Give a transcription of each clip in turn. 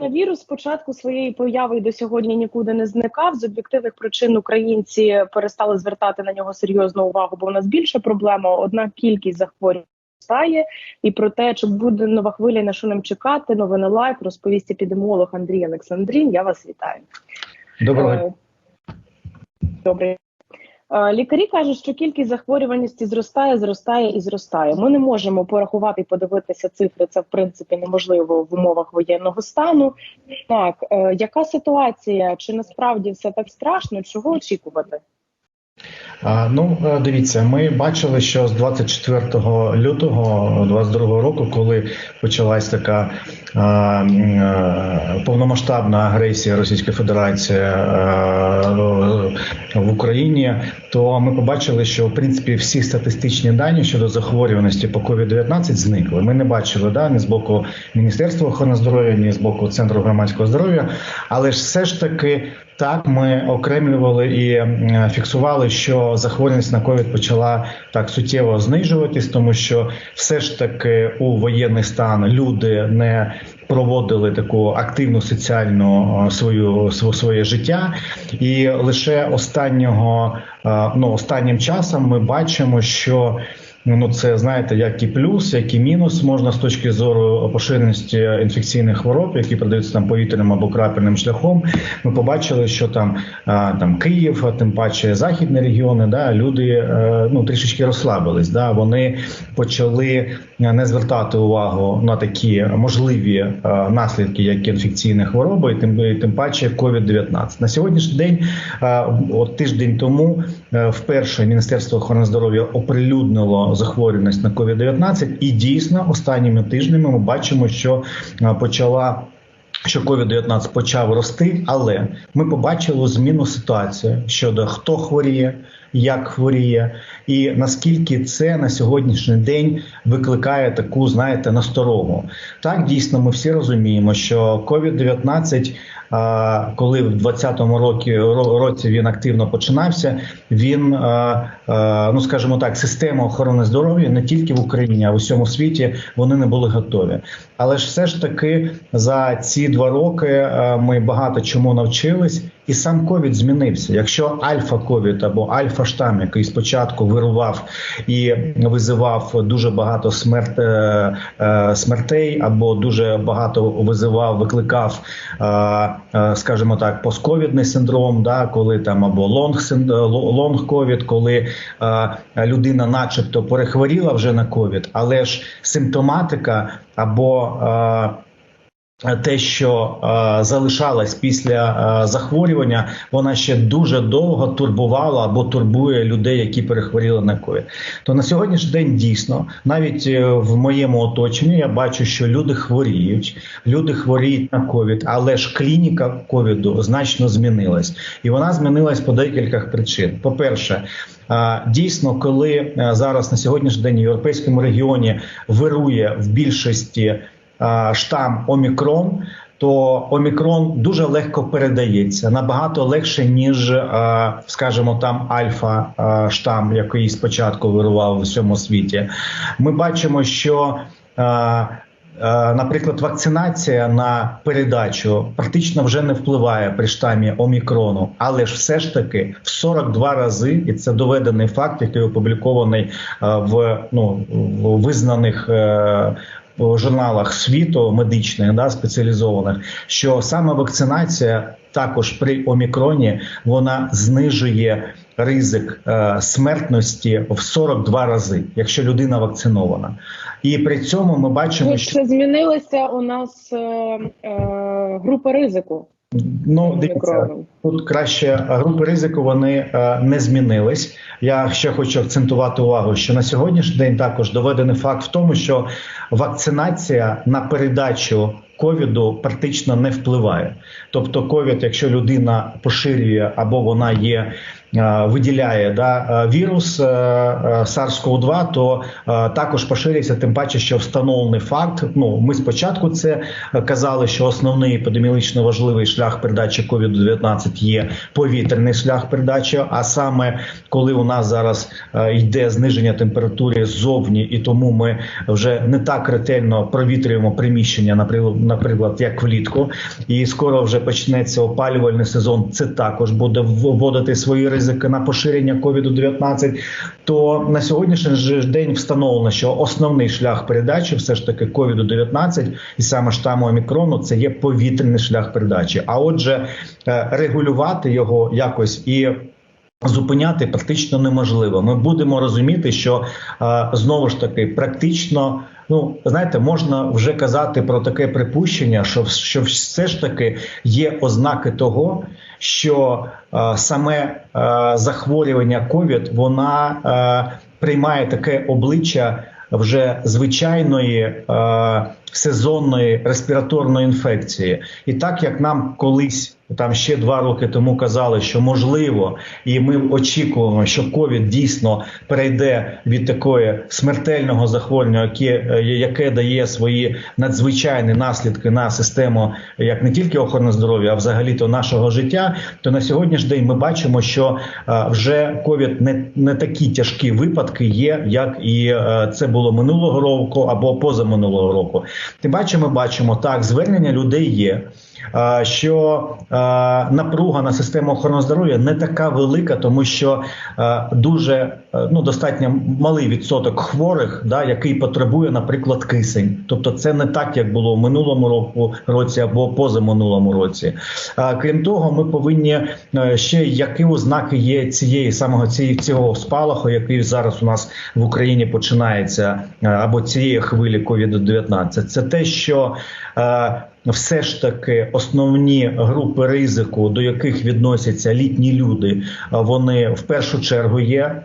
Вірус з початку своєї появи до сьогодні нікуди не зникав. З об'єктивних причин українці перестали звертати на нього серйозну увагу, бо в нас більше проблема. Однак кількість захворювань зростає. І про те, чи буде нова хвиля, на що нам чекати, новини лайф розповість епідеміолог Андрій Олександрін. Я вас вітаю. Доброго Е, Добре. Е, Лікарі кажуть, що кількість захворюваності зростає, зростає і зростає. Ми не можемо порахувати і подивитися цифри. Це в принципі неможливо в умовах воєнного стану. Так, е, яка ситуація? Чи насправді все так страшно? Чого очікувати? Ну е, дивіться, ми бачили, що з 24 лютого 22 року, коли почалась така повномасштабна агресія Російської Федерації е, в Україні, то ми побачили, що в принципі всі статистичні дані щодо захворюваності по COVID-19 зникли. Ми не бачили да, ні з боку Міністерства охорони здоров'я, ні з боку Центру громадського здоров'я, але ж все ж таки. Так, ми окремлювали і фіксували, що захворюваність на ковід почала так суттєво знижуватись, тому що все ж таки у воєнний стан люди не проводили таку активну соціальну свою сво- своє життя, і лише останнього ну останнім часом ми бачимо, що Ну, це знаєте, як і плюс, як і мінус можна з точки зору поширеності інфекційних хвороб, які передаються там повітряним або крапельним шляхом. Ми побачили, що там там Київ, тим паче західні регіони, да люди е, ну трішечки розслабились. Да, вони почали не звертати увагу на такі можливі е, наслідки, як інфекційні хвороби, і тим і тим паче COVID-19. На сьогоднішній день, е, от тиждень тому, е, вперше Міністерство охорони здоров'я оприлюднило захворюваність на COVID-19, і дійсно останніми тижнями ми бачимо, що почала. Що COVID-19 почав рости, але ми побачили зміну ситуації щодо хто хворіє, як хворіє, і наскільки це на сьогоднішній день викликає таку, знаєте, насторогу. Так дійсно ми всі розуміємо, що COVID-19, а, коли в 2020 році, році він активно починався, він ну скажімо так, система охорони здоров'я не тільки в Україні, а в усьому світі вони не були готові. Але ж все ж таки за ці два роки ми багато чому навчились, і сам ковід змінився. Якщо альфа ковід або альфа штам, який спочатку вирував і визивав дуже багато смерт, е, е, смертей, або дуже багато визивав, викликав, е, скажімо так, постковідний синдром, да, коли там або лонг лонг ковід, коли людина, начебто, перехворіла вже на ковід, але ж симптоматика або те, що е, залишалось після е, захворювання, вона ще дуже довго турбувала або турбує людей, які перехворіли на ковід. То на сьогоднішній день дійсно, навіть е, в моєму оточенні, я бачу, що люди хворіють, люди хворіють на ковід, але ж клініка ковіду значно змінилась, і вона змінилась по декількох причин. По перше. А, Дійсно, коли е, зараз на сьогоднішній день в європейському регіоні вирує в більшості штам Омікрон, то Омікрон дуже легко передається набагато легше, ніж, скажімо, там альфа штам, який спочатку вирував у всьому світі. Ми бачимо, що Е, Наприклад, вакцинація на передачу практично вже не впливає при штамі омікрону, але ж все ж таки в 42 рази, і це доведений факт, який опублікований е, в ну в визнаних. Журналах світу медичних да спеціалізованих, що саме вакцинація також при омікроні вона знижує ризик е, смертності в 42 рази, якщо людина вакцинована. І при цьому ми бачимо, що Чи змінилася у нас е, е, група ризику? Ну дивіться, тут краще групи ризику вони е, не змінились. Я ще хочу акцентувати увагу, що на сьогоднішній день також доведений факт в тому, що вакцинація на передачу ковіду практично не впливає. Тобто, ковід, якщо людина поширює або вона є е, виділяє да, е, вірус е, е, SARS-CoV-2, то е, також поширюється, тим паче, що встановлений факт. Ну ми спочатку це е, казали, що основний епідеміологічно важливий шлях передачі COVID-19 є повітряний шлях передачі. А саме коли у нас зараз е, йде зниження температури ззовні, і тому ми вже не так ретельно провітрюємо приміщення, наприклад, як влітку, і скоро вже почнеться опалювальний сезон. Це також буде вводити свої ризики на поширення COVID-19, То на сьогоднішній день встановлено, що основний шлях передачі, все ж таки COVID-19 і саме штаму омікрону, це є повітряний шлях передачі. А отже, е, регулювати його якось і. Зупиняти практично неможливо. Ми будемо розуміти, що е, знову ж таки практично, ну знаєте, можна вже казати про таке припущення, що що все ж таки є ознаки того, що е, саме е, захворювання COVID, вона е, приймає таке обличчя вже звичайної е, сезонної респіраторної інфекції, і так як нам колись. Там ще два роки тому казали, що можливо, і ми очікуємо, що ковід дійсно перейде від такої смертельного захворювання, яке яке дає свої надзвичайні наслідки на систему, як не тільки охорони здоров'я, а взагалі то нашого життя. То на сьогоднішній день ми бачимо, що вже ковід не, не такі тяжкі випадки є, як і це було минулого року або позаминулого року. Тим паче, ми бачимо так, звернення людей є що напруга на систему охорони здоров'я не така велика, тому що дуже ну достатньо малий відсоток хворих, да, який потребує, наприклад, кисень. Тобто, це не так, як було в минулому року році або позаминулому році. Крім того, ми повинні ще які ознаки є цієї самого цієї цього спалаху, який зараз у нас в Україні починається, або цієї хвилі COVID-19. Це те, що все ж таки основні групи ризику, до яких відносяться літні люди, вони в першу чергу є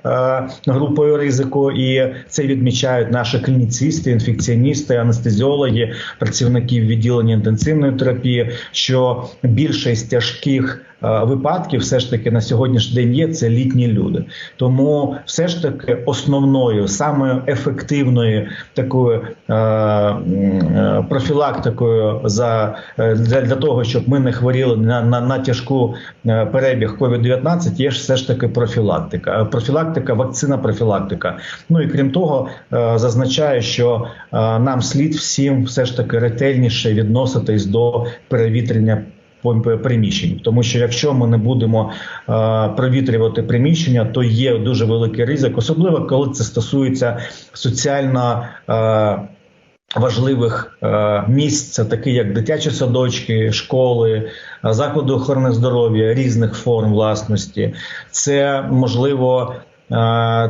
групою ризику, і це відмічають наші клініцисти, інфекціоністи, анестезіологи, працівники відділення інтенсивної терапії. Що більшість тяжких Випадків все ж таки на сьогоднішній день є це літні люди, тому все ж таки основною самою ефективною такою е, е, профілактикою за е, для, для того, щоб ми не хворіли на на, на тяжку перебіг COVID-19, є ж все ж таки профілактика. Профілактика, вакцина, профілактика. Ну і крім того, зазначаю, що нам слід всім все ж таки ретельніше відноситись до перевітрення приміщень, тому що якщо ми не будемо е, провітрювати приміщення, то є дуже великий ризик, особливо коли це стосується соціально. Е, Важливих е, місць, такі як дитячі садочки, школи, заклади охорони здоров'я різних форм власності, це можливо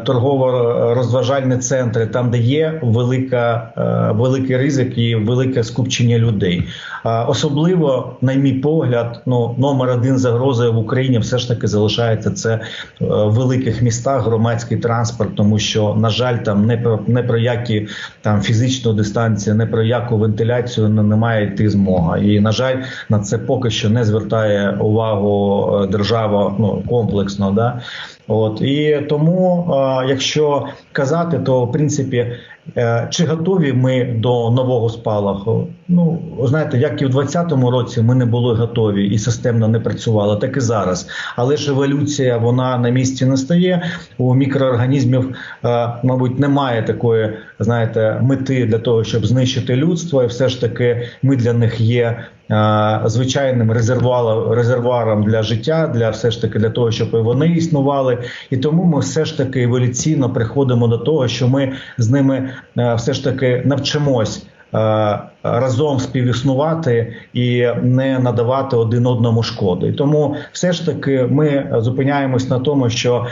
торгово-розважальні центри, там де є велика, е, великий ризик і велике скупчення людей. Е, особливо, на мій погляд, ну номер один загрози в Україні все ж таки залишається це в великих містах громадський транспорт, тому що на жаль, там не про не про які там фізичну дистанцію, не про яку вентиляцію не, не має йти змога. І на жаль, на це поки що не звертає увагу держава ну комплексно. Да? От і тому, якщо казати, то в принципі, е, чи готові ми до нового спалаху? Ну знаєте, як і в 2020 році ми не були готові і системно не працювали, так і зараз. Але ж еволюція вона на місці не стає. У мікроорганізмів, е, мабуть, немає такої, знаєте, мети для того, щоб знищити людство, і все ж таки ми для них є. Е, звичайним резервуаром резервуаром для життя, для все ж таки для того, щоб вони існували, і тому ми все ж таки еволюційно приходимо до того, що ми з ними е, все ж таки навчимось. Е, разом співіснувати і не надавати один одному шкоди. І тому все ж таки ми зупиняємось на тому, що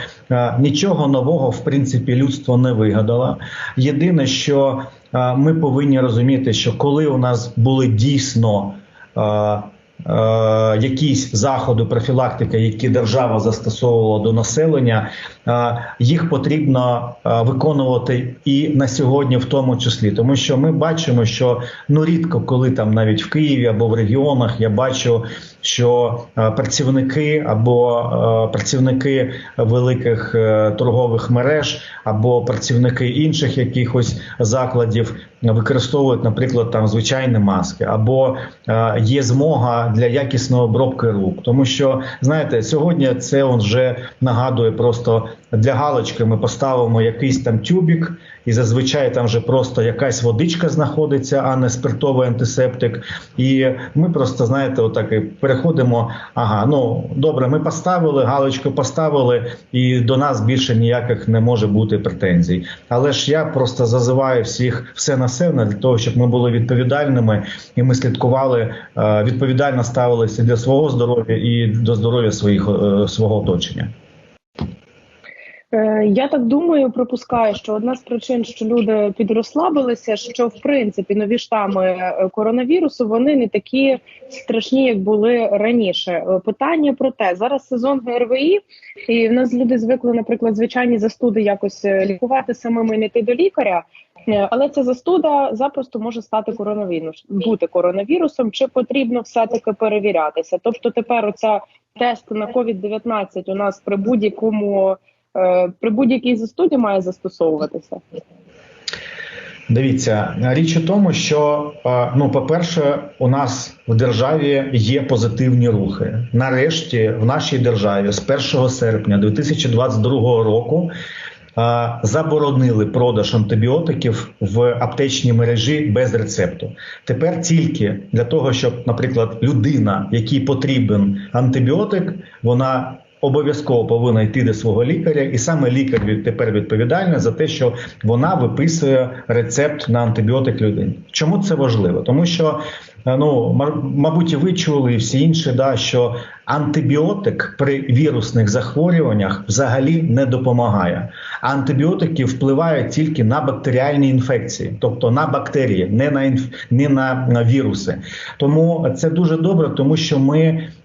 нічого нового в принципі людство не вигадало. Єдине, що ми повинні розуміти, що коли у нас були дійсно якісь заходи профілактики, які держава застосовувала до населення, е, їх потрібно е, виконувати і на сьогодні, в тому числі, тому що ми бачимо, що ну рідко, коли там навіть в Києві або в регіонах я бачу, що е, працівники або е, працівники великих е, торгових мереж або працівники інших якихось закладів використовують, наприклад, там звичайні маски, або є змога для якісної обробки рук, тому що знаєте, сьогодні це вже нагадує просто для галочки. Ми поставимо якийсь там тюбік, і зазвичай там вже просто якась водичка знаходиться, а не спиртовий антисептик. І ми просто знаєте, отак і переходимо. Ага, ну добре, ми поставили галочку, поставили, і до нас більше ніяких не може бути претензій. Але ж я просто зазиваю всіх все населення для того, щоб ми були відповідальними і ми слідкували е, відповідально ставилися для свого здоров'я і до здоров'я своїх е, свого оточення. Е, Я так думаю, припускаю, що одна з причин, що люди підрослабилися, що в принципі нові штами е, коронавірусу вони не такі страшні, як були раніше. Е, Питання про те, зараз сезон ГРВІ, і в нас люди звикли, наприклад, звичайні застуди якось лікувати самими не йти до лікаря. Але ця застуда запросто може стати коронавірус, бути коронавірусом. Чи потрібно все таки перевірятися? Тобто, тепер оця тест на COVID-19 у нас при будь-якому при будь-якій застуді має застосовуватися. Дивіться, річ у тому, що е, ну, по-перше, у нас в державі є позитивні рухи. Нарешті, в нашій державі з 1 серпня 2022 року е, заборонили продаж антибіотиків в аптечній мережі без рецепту. Тепер тільки для того, щоб, наприклад, людина, якій потрібен антибіотик, вона обов'язково повинна йти до свого лікаря, і саме лікар від тепер відповідальний за те, що вона виписує рецепт на антибіотик людині. Чому це важливо? Тому що ну мабуть, ви чули і всі інші, да що антибіотик при вірусних захворюваннях взагалі не допомагає. Антибіотики впливають тільки на бактеріальні інфекції, тобто на бактерії, не на інф... не на, на віруси. Тому це дуже добре, тому що ми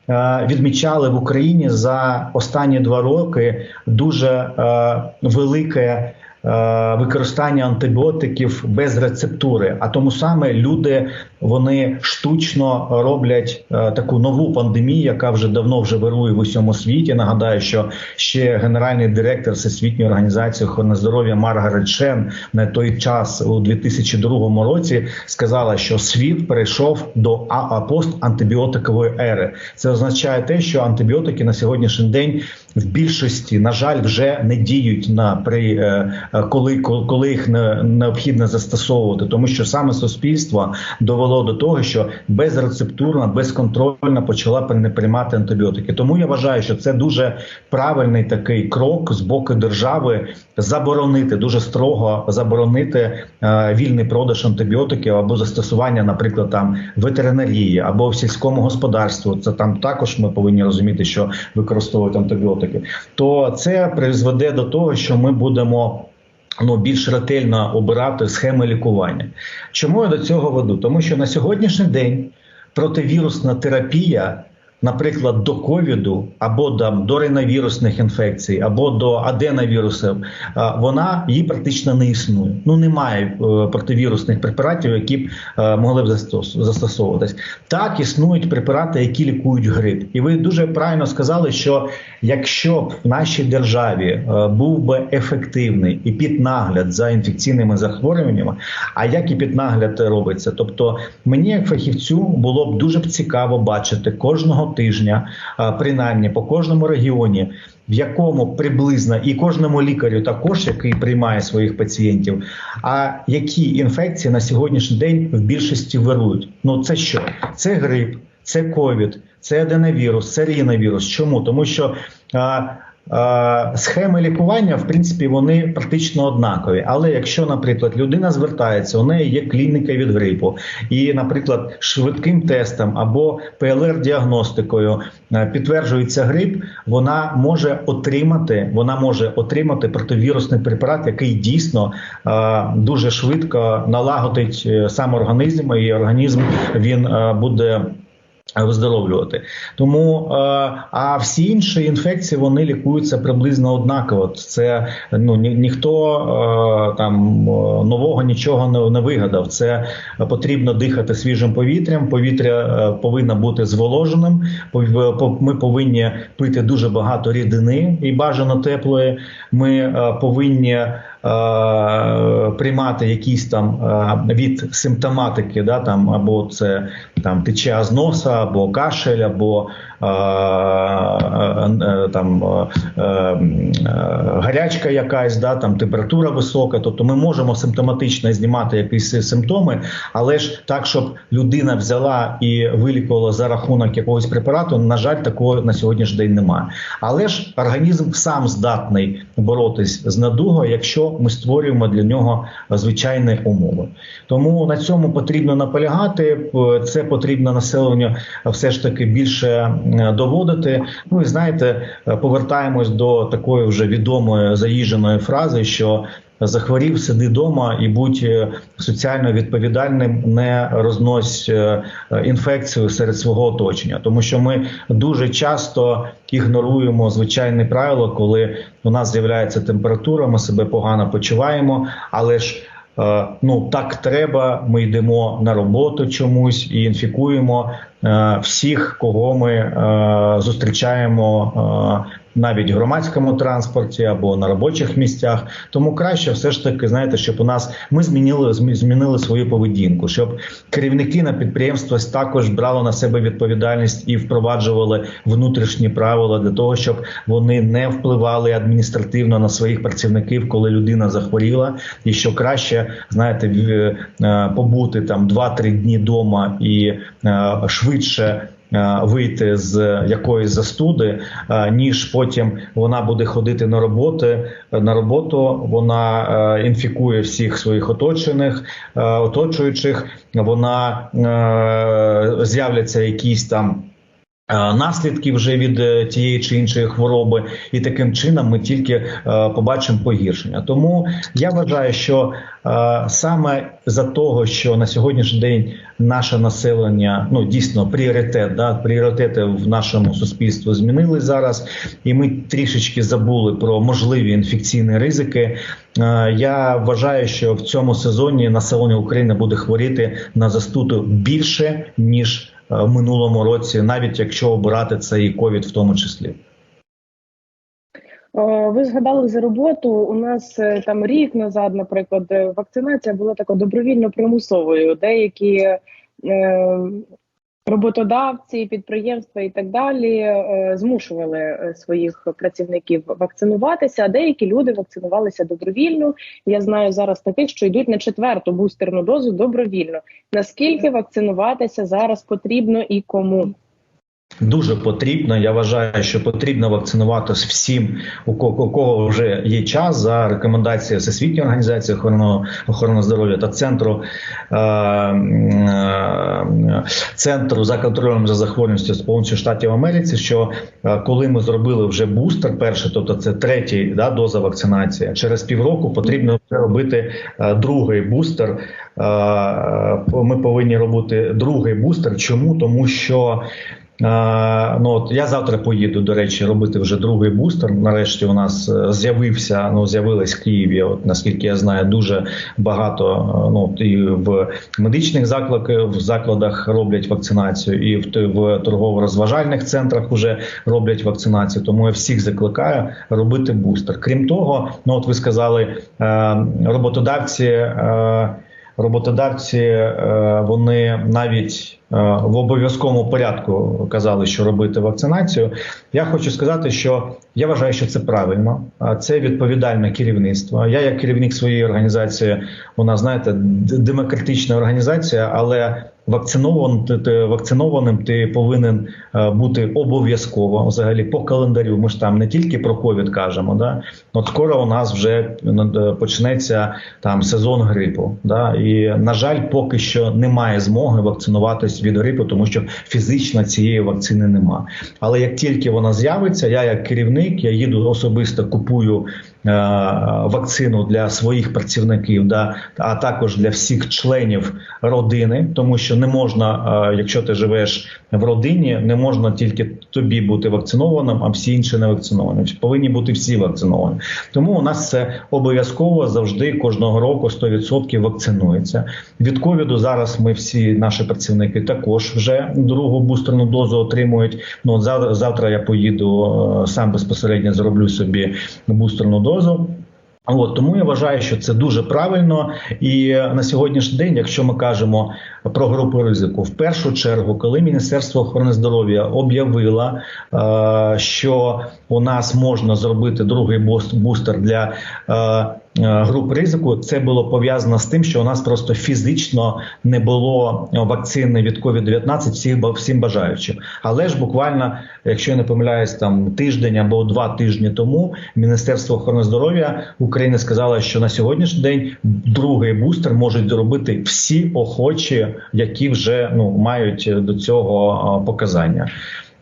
е, відмічали в Україні за останні два роки дуже е, велике. Е, Використання антибіотиків без рецептури, а тому саме люди вони штучно роблять е, таку нову пандемію, яка вже давно вже вирує в усьому світі. Нагадаю, що ще генеральний директор Всесвітньої організації охорони здоров'я Маргарет Шен на той час у 2002 році сказала, що світ перейшов до а- а- постантибіотикової ери. Це означає те, що антибіотики на сьогоднішній день в більшості, на жаль, вже не діють на при е, е, коли, коли їх не, необхідно застосовувати, тому що саме суспільство довело до того, що безрецептурно, безконтрольно почала при- приймати антибіотики. Тому я вважаю, що це дуже правильний такий крок з боку держави заборонити дуже строго заборонити е, вільний продаж антибіотиків або застосування, наприклад, там ветеринарії або в сільському господарстві. Це там також ми повинні розуміти, що використовують антибіотики. То це призведе до того, що ми будемо. Ну, більш ретельно обирати схеми лікування. Чому я до цього веду? Тому що на сьогоднішній день противірусна терапія, наприклад, до ковіду або там, до рейновірусних інфекцій, або до аденовірусів, вона її практично не існує. Ну немає е, противірусних препаратів, які б е, могли б застос- застосовуватись. Так існують препарати, які лікують грип. І ви дуже правильно сказали, що якщо б в нашій державі е, був би ефективний і піднагляд за інфекційними захворюваннями, а як і піднагляд робиться, тобто мені, як фахівцю, було б дуже б цікаво бачити кожного тижня, принаймні по кожному регіоні. В якому приблизно і кожному лікарю також, який приймає своїх пацієнтів, а які інфекції на сьогоднішній день в більшості вирують? Ну це що? Це грип, це ковід, це аденовірус, це ріновірус. Чому? Тому що схеми лікування, в принципі, вони практично однакові. Але якщо, наприклад, людина звертається, у неї є клініка від грипу, і, наприклад, швидким тестом або ПЛР-діагностикою е, підтверджується грип, вона може отримати, вона може отримати противірусний препарат, який дійсно е, дуже швидко налагодить е, сам організм, і організм він е, буде Виздоровлювати тому е, а всі інші інфекції вони лікуються приблизно однаково. Це ну ні, ніхто е, там е, нового нічого не, не вигадав. Це потрібно дихати свіжим повітрям. Повітря повинно бути зволоженим. Ми повинні пити дуже багато рідини і бажано теплої. Ми повинні приймати якісь там е, від симптоматики, да там або це там тече з носа, або кашель, або е, е, там е, е, гарячка якась, да там температура висока. Тобто ми можемо симптоматично знімати якісь симптоми, але ж так, щоб людина взяла і вилікувала за рахунок якогось препарату, на жаль, такого на сьогоднішній день немає. Але ж організм сам здатний боротись з надугою, якщо ми створюємо для нього звичайні умови. Тому на цьому потрібно наполягати. Це потрібно населенню все ж таки більше е, доводити. Ну і знаєте, е, повертаємось до такої вже відомої заїждженої фрази, що захворів, сиди вдома і будь е, соціально відповідальним, не рознось е, інфекцію серед свого оточення, тому що ми дуже часто ігноруємо звичайне правило, коли у нас з'являється температура, ми себе погано почуваємо, але ж Е, ну так треба. Ми йдемо на роботу чомусь і інфікуємо е, всіх, кого ми е, зустрічаємо навіть в громадському транспорті або на робочих місцях. Тому краще все ж таки знаєте, щоб у нас ми змінили змінили свою поведінку, щоб керівники на підприємствах також брали на себе відповідальність і впроваджували внутрішні правила для того, щоб вони не впливали адміністративно на своїх працівників, коли людина захворіла, і що краще знаєте, побути там 2-3 дні вдома і швидше. Вийти з якоїсь застуди, ніж потім вона буде ходити на роботи на роботу. Вона інфікує всіх своїх оточених оточуючих. Вона з'являться якісь там. Наслідки вже від тієї чи іншої хвороби, і таким чином ми тільки е, побачимо погіршення. Тому я вважаю, що е, саме за того, що на сьогоднішній день наше населення ну дійсно пріоритет, да пріоритети в нашому суспільстві змінили зараз, і ми трішечки забули про можливі інфекційні ризики. Е, я вважаю, що в цьому сезоні населення України буде хворіти на застуду більше ніж. В минулому році, навіть якщо обирати це і ковід, в тому числі. Ви згадали за роботу. У нас е, там рік назад, наприклад, е, вакцинація була така добровільно примусовою. Деякі е, роботодавці, підприємства і так далі е, змушували е, своїх працівників вакцинуватися. Деякі люди вакцинувалися добровільно. Я знаю зараз таких, що йдуть на четверту бустерну дозу добровільно. Наскільки вакцинуватися зараз потрібно і кому? Дуже потрібно. Я вважаю, що потрібно вакцинуватися всім, у кого, у кого вже є час за рекомендацією Всесвітньої організації охорони, охорони здоров'я та центру е, е, центру за контролем за захворюваністю Сполучених Штатів Америці. Що е, коли ми зробили вже бустер, перший, тобто це третій да, доза вакцинації, через півроку потрібно робити е, другий бустер. Е, ми повинні робити другий бустер. Чому тому, що Ну от я завтра поїду до речі, робити вже другий бустер. Нарешті у нас е, з'явився. Ну з'явилась в Києві. От наскільки я знаю, дуже багато. Е, ну і в медичних закладах в закладах роблять вакцинацію, і в в торгово-розважальних центрах вже роблять вакцинацію. Тому я всіх закликаю робити бустер. Крім того, ну от ви сказали, е, роботодавці. Роботодавці вони навіть Е, в обов'язковому порядку казали, що робити вакцинацію. Я хочу сказати, що я вважаю, що це правильно, це відповідальне керівництво. Я, як керівник своєї організації, вона знаєте, демократична організація, але вакцинованим ти, вакцинованим ти повинен е, бути обов'язково взагалі по календарю. Ми ж там не тільки про ковід кажемо. Да? От скоро у нас вже е, почнеться там сезон грипу. Да? І на жаль, поки що немає змоги вакцинуватись від грипу, тому що фізично цієї вакцини нема. Але як тільки вона з'явиться, я як керівник я їду особисто купую вакцину для своїх працівників, да, а також для всіх членів родини, тому що не можна, е, якщо ти живеш в родині, не можна тільки тобі бути вакцинованим, а всі інші не вакциновані. Повинні бути всі вакциновані. Тому у нас це обов'язково завжди кожного року 100% вакцинується. Від ковіду зараз ми всі наші працівники також вже другу бустерну дозу отримують. Ну завтра я поїду е, сам безпосередньо зроблю собі бустерну дозу. От тому я вважаю, що це дуже правильно. І на сьогоднішній день, якщо ми кажемо про групу ризику, в першу чергу, коли Міністерство охорони здоров'я об'явило, е, що у нас можна зробити другий бустер для е, груп ризику, це було пов'язано з тим, що у нас просто фізично не було вакцини від COVID-19 всіх всім бажаючим. Але ж буквально, якщо я не помиляюсь, там тиждень або два тижні тому Міністерство охорони здоров'я України сказало, що на сьогоднішній день другий бустер можуть зробити всі охочі, які вже ну мають до цього показання.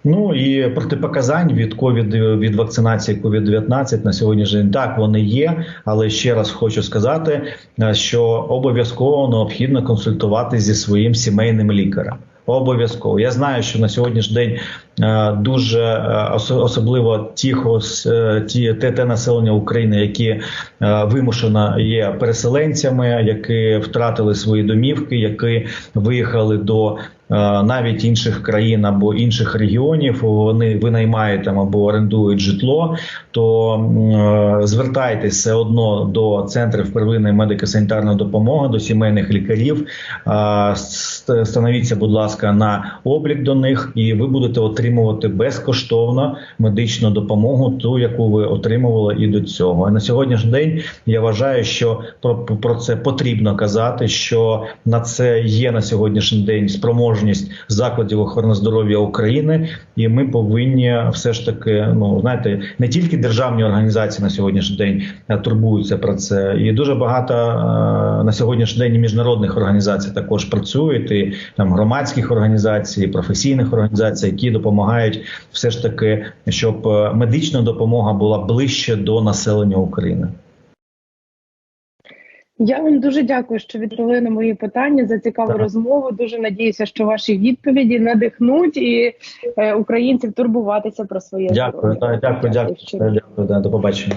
Ну і протипоказань від ковід від вакцинації COVID-19 на сьогоднішній день так вони є. Але ще раз хочу сказати, що обов'язково необхідно консультувати зі своїм сімейним лікарем. Обов'язково я знаю, що на сьогоднішній день дуже особливо тих ті те, те населення України, які вимушено є переселенцями, які втратили свої домівки, які виїхали до навіть інших країн або інших регіонів. Вони винаймають там або орендують житло. То звертайтеся все одно до центрів первинної медико-санітарної допомоги, до сімейних лікарів. Становіться, будь ласка, на облік до них, і ви будете отримувати безкоштовно медичну допомогу, ту, яку ви отримували і до цього. І на сьогоднішній день я вважаю, що про, про це потрібно казати, що на це є на сьогоднішній день спроможність закладів охорони здоров'я України, і ми повинні все ж таки, ну знаєте, не тільки державні організації на сьогоднішній день турбуються про це, і дуже багато на сьогоднішній день міжнародних організацій також працюють і там громадських організацій, професійних організацій, які допомагають все ж таки, щоб медична допомога була ближче до населення України. Я вам дуже дякую, що відповіли на мої питання за цікаву так. розмову. Дуже надіюся, що ваші відповіді надихнуть і е, українців турбуватися про своє дякую, здоров'я. Дякую, дякую, дякую, дякую, дякую. До побачення.